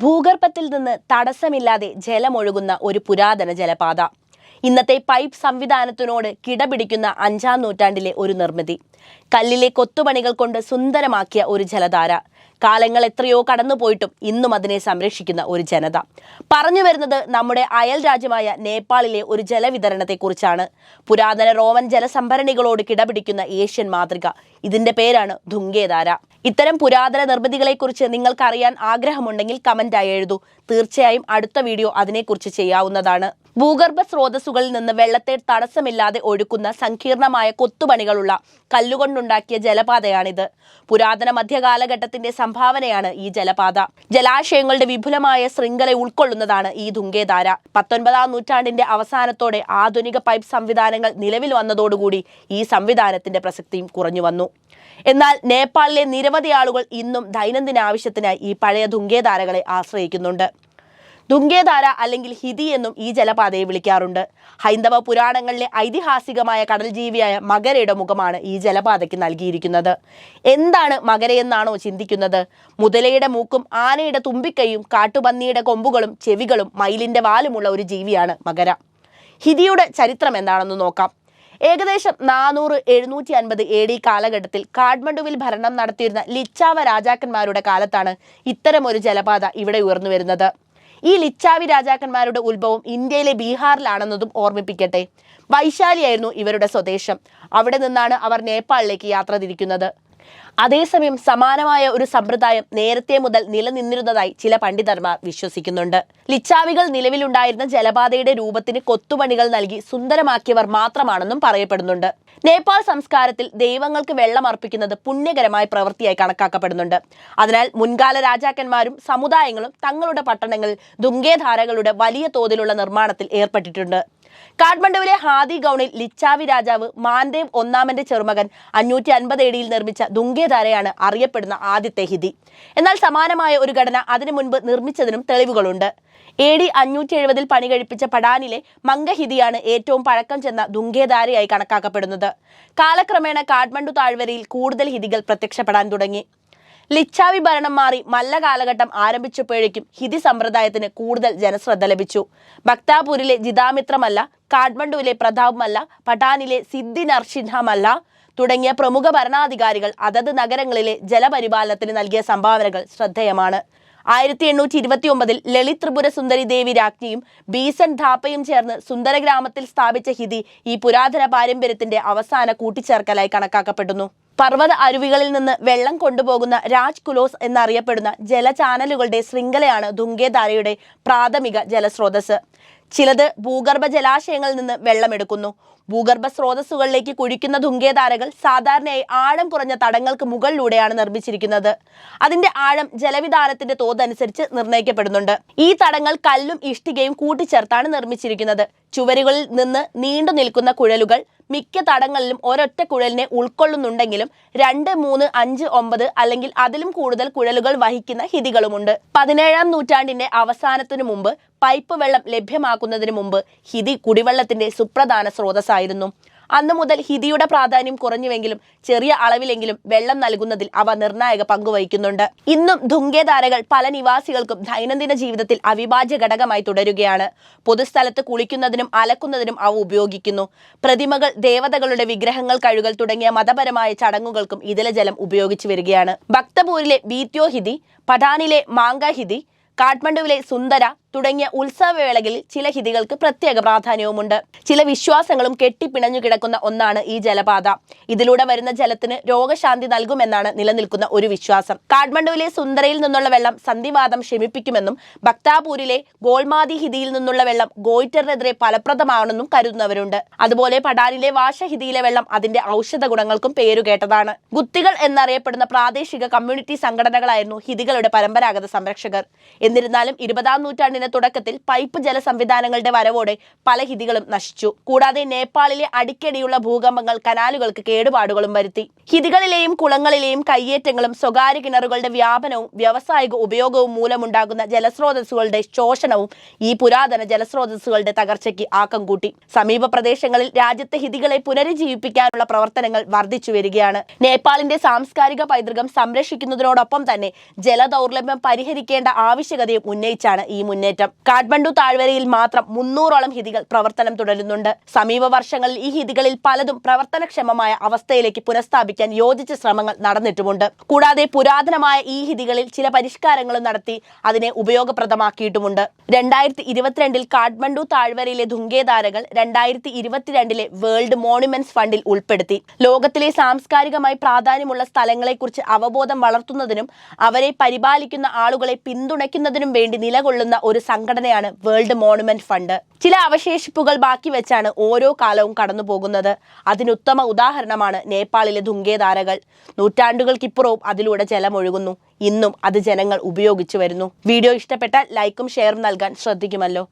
ഭൂഗർഭത്തിൽ നിന്ന് തടസ്സമില്ലാതെ ജലമൊഴുകുന്ന ഒരു പുരാതന ജലപാത. ഇന്നത്തെ പൈപ്പ് സംവിധാനത്തിനോട് കിടപിടിക്കുന്ന അഞ്ചാം നൂറ്റാണ്ടിലെ ഒരു നിർമ്മിതി. കല്ലിലെ കൊത്തുപണികൾ കൊണ്ട് സുന്ദരമാക്കിയ ഒരു ജലധാര. കാലങ്ങൾ എത്രയോ കടന്നുപോയിട്ടും ഇന്നും അതിനെ സംരക്ഷിക്കുന്ന ഒരു ജനത. പറഞ്ഞു വരുന്നത് നമ്മുടെ അയൽ രാജ്യമായ നേപ്പാളിലെ ഒരു ജലവിതരണത്തെക്കുറിച്ചാണ്. പുരാതന റോമൻ ജലസംഭരണികളോട് കിടപിടിക്കുന്ന ഏഷ്യൻ മാതൃക. ഇതിന്റെ പേരാണ് ധുങ്കേധാര. ഇത്തരം പുരാതന നിർമ്മിതികളെക്കുറിച്ച് നിങ്ങൾക്കറിയാൻ ആഗ്രഹമുണ്ടെങ്കിൽ കമന്റായി എഴുതൂ. തീർച്ചയായും അടുത്ത വീഡിയോ അതിനെക്കുറിച്ച് ചെയ്യാവുന്നതാണ്. ഭൂഗർഭ സ്രോതസ്സുകളിൽ നിന്ന് വെള്ളത്തെ തടസ്സമില്ലാതെ ഒഴുക്കുന്ന സങ്കീർണമായ കൊത്തുപണികളുള്ള കല്ലുകൊണ്ടുണ്ടാക്കിയ ജലപാതയാണിത്. പുരാതന മധ്യകാലഘട്ടത്തിന്റെ സംഭാവനയാണ് ഈ ജലപാത. ജലാശയങ്ങളുടെ വിപുലമായ ശൃംഖല ഉൾക്കൊള്ളുന്നതാണ് ഈ ധുങ്കേധാര പത്തൊൻപതാം നൂറ്റാണ്ടിന്റെ അവസാനത്തോടെ ആധുനിക പൈപ്പ് സംവിധാനങ്ങൾ നിലവിൽ വന്നതോടുകൂടി ഈ സംവിധാനത്തിന്റെ പ്രസക്തിയും കുറഞ്ഞു വന്നു. എന്നാൽ നേപ്പാളിലെ നിരവധി ആളുകൾ ഇന്നും ദൈനംദിന ആവശ്യത്തിനായി ഈ പഴയ ധുങ്കേധാരകളെ ആശ്രയിക്കുന്നുണ്ട്. ദുങ്കേധാര അല്ലെങ്കിൽ ഹിതി എന്നും ഈ ജലപാതയെ വിളിക്കാറുണ്ട്. ഹൈന്ദവ പുരാണങ്ങളിലെ ഐതിഹാസികമായ കടൽ ജീവിയായ മകരയുടെ മുഖമാണ് ഈ ജലപാതയ്ക്ക് നൽകിയിരിക്കുന്നത്. എന്താണ് മകരയെന്നാണോ ചിന്തിക്കുന്നത്? മുതലയുടെ മൂക്കും ആനയുടെ തുമ്പിക്കൈയും കാട്ടുപന്നിയുടെ കൊമ്പുകളും ചെവികളും മയിലിന്റെ വാലുമുള്ള ഒരു ജീവിയാണ് മകര. ഹിതിയുടെ ചരിത്രം എന്താണെന്ന് നോക്കാം. ഏകദേശം നാനൂറ് എഴുന്നൂറ്റി അൻപത് എ ഡി കാലഘട്ടത്തിൽ കാഠ്മണ്ഡുവിൽ ഭരണം നടത്തിയിരുന്ന ലിച്ചാവ രാജാക്കന്മാരുടെ കാലത്താണ് ഇത്തരമൊരു ജലപാത ഇവിടെ ഉയർന്നു വരുന്നത് ഈ ലിച്ചാവി രാജാക്കന്മാരുടെ ഉത്ഭവം ഇന്ത്യയിലെ ബീഹാറിലാണെന്നതും ഓർമ്മിപ്പിക്കട്ടെ. വൈശാലിയായിരുന്നു ഇവരുടെ സ്വദേശം. അവിടെ നിന്നാണ് അവർ നേപ്പാളിലേക്ക് യാത്ര തിരിക്കുന്നത്. അതേസമയം സമാനമായ ഒരു സമ്പ്രദായം നേരത്തെ മുതൽ നിലനിന്നിരുന്നതായി ചില പണ്ഡിതന്മാർ വിശ്വസിക്കുന്നുണ്ട്. ലിച്ചാവികൾ നിലവിലുണ്ടായിരുന്ന ജലപാതയുടെ രൂപത്തിന് കൊത്തുപണികൾ നൽകി സുന്ദരമാക്കിയവർ മാത്രമാണെന്നും പറയപ്പെടുന്നുണ്ട്. നേപ്പാൾ സംസ്കാരത്തിൽ ദൈവങ്ങൾക്ക് വെള്ളം അർപ്പിക്കുന്നത് പുണ്യകരമായ പ്രവൃത്തിയായി കണക്കാക്കപ്പെടുന്നുണ്ട്. അതിനാൽ മുൻകാല രാജാക്കന്മാരും സമുദായങ്ങളും തങ്ങളുടെ പട്ടണങ്ങളിൽ ദുങ്കേധാരകളുടെ വലിയ തോതിലുള്ള നിർമ്മാണത്തിൽ ഏർപ്പെട്ടിട്ടുണ്ട്. കാഠ്മണ്ഡുവിലെ ഹാദി ഗൗണിൽ ലിച്ചാവി രാജാവ് മാൻദേവ് ഒന്നാമന്റെ ചെറുമകൻ അഞ്ഞൂറ്റി അൻപത് ഏടിയിൽ നിർമ്മിച്ച ദുങ്കേധാരയാണ് അറിയപ്പെടുന്ന ആദ്യത്തെ ഹിതി. എന്നാൽ സമാനമായ ഒരു ഘടന അതിനു മുൻപ് നിർമ്മിച്ചതിനും തെളിവുകളുണ്ട്. എ ഡി അഞ്ഞൂറ്റി എഴുപതിൽ പണി കഴിപ്പിച്ച പടാനിലെ മംഗഹിതിയാണ് ഏറ്റവും പഴക്കം ചെന്ന ദുങ്കേധാരയായി കണക്കാക്കപ്പെടുന്നത്. കാലക്രമേണ കാഠ്മണ്ഡു താഴ്വരയിൽ കൂടുതൽ ഹിതികൾ പ്രത്യക്ഷപ്പെടാൻ തുടങ്ങി. ലിച്ചാവി ഭരണം മാറി മല്ല കാലഘട്ടം ആരംഭിച്ചപ്പോഴേക്കും ഹിതി സമ്പ്രദായത്തിന് കൂടുതൽ ജനശ്രദ്ധ ലഭിച്ചു. ഭക്താപൂരിലെ ജിതാമിത്രമല്ല കാഠ്മണ്ഡുവിലെ പ്രതാപ് മല്ല പട്ടാനിലെ സിദ്ധി നർസിംഹമല്ല തുടങ്ങിയ പ്രമുഖ ഭരണാധികാരികൾ അതത് നഗരങ്ങളിലെ ജലപരിപാലനത്തിന് നൽകിയ സംഭാവനകൾ ശ്രദ്ധേയമാണ്. ആയിരത്തി എണ്ണൂറ്റി ഇരുപത്തി ഒമ്പതിൽ ലളിത് ത്രിപുര സുന്ദരി ദേവി രാജ്ഞിയും ബീസൻ ധാപ്പയും ചേർന്ന് സുന്ദര ഗ്രാമത്തിൽ സ്ഥാപിച്ച ഹിതി ഈ പുരാതന പാരമ്പര്യത്തിന്റെ അവസാന കൂട്ടിച്ചേർക്കലായി കണക്കാക്കപ്പെടുന്നു. പർവത അരുവികളിൽ നിന്ന് വെള്ളം കൊണ്ടുപോകുന്ന രാജ് കുലോസ് എന്നറിയപ്പെടുന്ന ജലചാനലുകളുടെ ശൃംഖലയാണ് ദുങ്കേധാരയുടെ പ്രാഥമിക ജലസ്രോതസ് ചിലത് ഭൂഗർഭ ജലാശയങ്ങളിൽ നിന്ന് വെള്ളമെടുക്കുന്നു. ഭൂഗർഭ സ്രോതസ്സുകളിലേക്ക് കുഴിക്കുന്ന ധുങ്കേധാരകൾ സാധാരണയായി ആഴം കുറഞ്ഞ തടങ്ങൾക്ക് മുകളിലൂടെയാണ് നിർമ്മിച്ചിരിക്കുന്നത്. അതിന്റെ ആഴം ജലവിധാനത്തിന്റെ തോതനുസരിച്ച് നിർണയിക്കപ്പെടുന്നുണ്ട്. ഈ തടങ്ങൾ കല്ലും ഇഷ്ടികയും കൂട്ടിച്ചേർത്താണ് നിർമ്മിച്ചിരിക്കുന്നത്. ചുവരുകളിൽ നിന്ന് നീണ്ടു നിൽക്കുന്ന കുഴലുകൾ മിക്ക തടങ്ങളിലും ഒരൊറ്റ കുഴലിനെ ഉൾക്കൊള്ളുന്നുണ്ടെങ്കിലും രണ്ട് മൂന്ന് അഞ്ച് ഒമ്പത് അല്ലെങ്കിൽ അതിലും കൂടുതൽ കുഴലുകൾ വഹിക്കുന്ന ഹിതികളുമുണ്ട്. പതിനേഴാം നൂറ്റാണ്ടിന്റെ അവസാനത്തിനു മുമ്പ് പൈപ്പ് വെള്ളം ലഭ്യമാക്കുന്നതിന് മുമ്പ് ഹിതി കുടിവെള്ളത്തിന്റെ സുപ്രധാന സ്രോതസ്സായിരുന്നു. അന്നു മുതൽ ഹിതിയുടെ പ്രാധാന്യം കുറഞ്ഞുവെങ്കിലും ചെറിയ അളവിലെങ്കിലും വെള്ളം നൽകുന്നതിൽ അവ നിർണായക പങ്കുവഹിക്കുന്നുണ്ട് ഇന്നും ധുങ്കേധാരകൾ പല നിവാസികൾക്കും ദൈനംദിന ജീവിതത്തിൽ അവിഭാജ്യ ഘടകമായി തുടരുകയാണ്. പൊതുസ്ഥലത്ത് കുളിക്കുന്നതിനും അലക്കുന്നതിനും അവ ഉപയോഗിക്കുന്നു. പ്രതിമകൾ ദേവതകളുടെ വിഗ്രഹങ്ങൾ കഴുകൽ തുടങ്ങിയ മതപരമായ ചടങ്ങുകൾക്കും ഇതിലെ ജലം ഉപയോഗിച്ചു വരികയാണ്. ഭക്തപൂരിലെ ബീത്യോഹിതി പഠാനിലെ മാങ്കാഹിതി കാഠ്മണ്ഡുവിലെ സുന്ദര തുടങ്ങിയ ഉത്സവവേളകളിൽ ചില ഹിതികൾക്ക് പ്രത്യേക പ്രാധാന്യവുമുണ്ട്. ചില വിശ്വാസങ്ങളും കെട്ടിപ്പിണഞ്ഞു കിടക്കുന്ന ഒന്നാണ് ഈ ജലപാത. ഇതിലൂടെ വരുന്ന ജലത്തിന് രോഗശാന്തി നൽകുമെന്നാണ് നിലനിൽക്കുന്ന ഒരു വിശ്വാസം. കാഠ്മണ്ഡുവിലെ സുന്ദരയിൽ നിന്നുള്ള വെള്ളം സന്ധിവാദം ശമിപ്പിക്കുമെന്നും ഭക്താപൂരിലെ ഗോൾമാതി ഹിതിയിൽ നിന്നുള്ള വെള്ളം ഗോയിറ്ററിനെതിരെ ഫലപ്രദമാണെന്നും കരുതുന്നവരുണ്ട്. അതുപോലെ പടാനിലെ വാശഹിതിയിലെ വെള്ളം അതിന്റെ ഔഷധ ഗുണങ്ങൾക്കും പേരുകേട്ടതാണ് ഗുത്തികൾ എന്നറിയപ്പെടുന്ന പ്രാദേശിക കമ്മ്യൂണിറ്റി സംഘടനകളായിരുന്നു ഹിതികളുടെ പരമ്പരാഗത സംരക്ഷകർ. എന്നിരുന്നാലും ഇരുപതാം നൂറ്റാണ്ടിന് നൂറ്റാണ്ടിന് തുടക്കത്തിൽ പൈപ്പ് ജല സംവിധാനങ്ങളുടെ വരവോടെ പല ഹിതികളും നശിച്ചു. കൂടാതെ നേപ്പാളിലെ അടിക്കടിയുള്ള ഭൂകമ്പങ്ങൾ കനാലുകൾക്ക് കേടുപാടുകളും വരുത്തി. ഹിതികളിലെയും കുളങ്ങളിലെയും കയ്യേറ്റങ്ങളും സ്വകാര്യ കിണറുകളുടെ വ്യാപനവും വ്യാവസായിക ഉപയോഗവും മൂലമുണ്ടാകുന്ന ജലസ്രോതസ്സുകളുടെ ശോഷണവും ഈ പുരാതന ജലസ്രോതസ്സുകളുടെ തകർച്ചയ്ക്ക് ആക്കം കൂട്ടി. സമീപ പ്രദേശങ്ങളിൽ രാജ്യത്തെ ഹിതികളെ പുനരുജ്ജീവിപ്പിക്കാനുള്ള പ്രവർത്തനങ്ങൾ വർദ്ധിച്ചു വരികയാണ്. നേപ്പാളിന്റെ സാംസ്കാരിക പൈതൃകം സംരക്ഷിക്കുന്നതിനോടൊപ്പം തന്നെ ജലദൗർലഭ്യം പരിഹരിക്കേണ്ട ആവശ്യകതയും ഉന്നയിച്ചാണ് ഈ മുന്നേറ്റം കാഠ്മണ്ഡു താഴ്വരയിൽ മാത്രം മുന്നൂറോളം ഹിതികൾ പ്രവർത്തനം തുടരുന്നുണ്ട്. സമീപ വർഷങ്ങളിൽ ഈ ഹിതികളിൽ പലതും പ്രവർത്തനക്ഷമമായ അവസ്ഥയിലേക്ക് പുനഃസ്ഥാപിക്കാൻ യോജിച്ച ശ്രമങ്ങൾ നടന്നിട്ടുമുണ്ട്. കൂടാതെ പുരാതനമായ ഈ ഹിതികളിൽ ചില പരിഷ്കാരങ്ങളും നടത്തി അതിനെ ഉപയോഗപ്രദമാക്കിയിട്ടുമുണ്ട്. രണ്ടായിരത്തി ഇരുപത്തിരണ്ടിൽ കാഠ്മണ്ഡു താഴ്വരയിലെ ധുങ്കേതാരകൾ രണ്ടായിരത്തി ഇരുപത്തിരണ്ടിലെ വേൾഡ് മോണുമെന്റ്സ് ഫണ്ടിൽ ഉൾപ്പെടുത്തി. ലോകത്തിലെ സാംസ്കാരികമായി പ്രാധാന്യമുള്ള സ്ഥലങ്ങളെക്കുറിച്ച് അവബോധം വളർത്തുന്നതിനും അവരെ പരിപാലിക്കുന്ന ആളുകളെ പിന്തുണയ്ക്കുന്നതിനും വേണ്ടി നിലകൊള്ളുന്ന ഒരു സംഘടനയാണ് വേൾഡ് മോണുമെന്റ് ഫണ്ട്. ചില അവശേഷിപ്പുകൾ ബാക്കി വെച്ചാണ് ഓരോ കാലവും കടന്നു പോകുന്നത് അതിനുത്തമ ഉദാഹരണമാണ് നേപ്പാളിലെ ധുങ്കേധാരകൾ നൂറ്റാണ്ടുകൾക്കിപ്പുറവും അതിലൂടെ ജലമൊഴുകുന്നു. ഇന്നും അത് ജനങ്ങൾ ഉപയോഗിച്ചു വരുന്നു. വീഡിയോ ഇഷ്ടപ്പെട്ടാൽ ലൈക്കും ഷെയറും നൽകാൻ ശ്രദ്ധിക്കുമല്ലോ.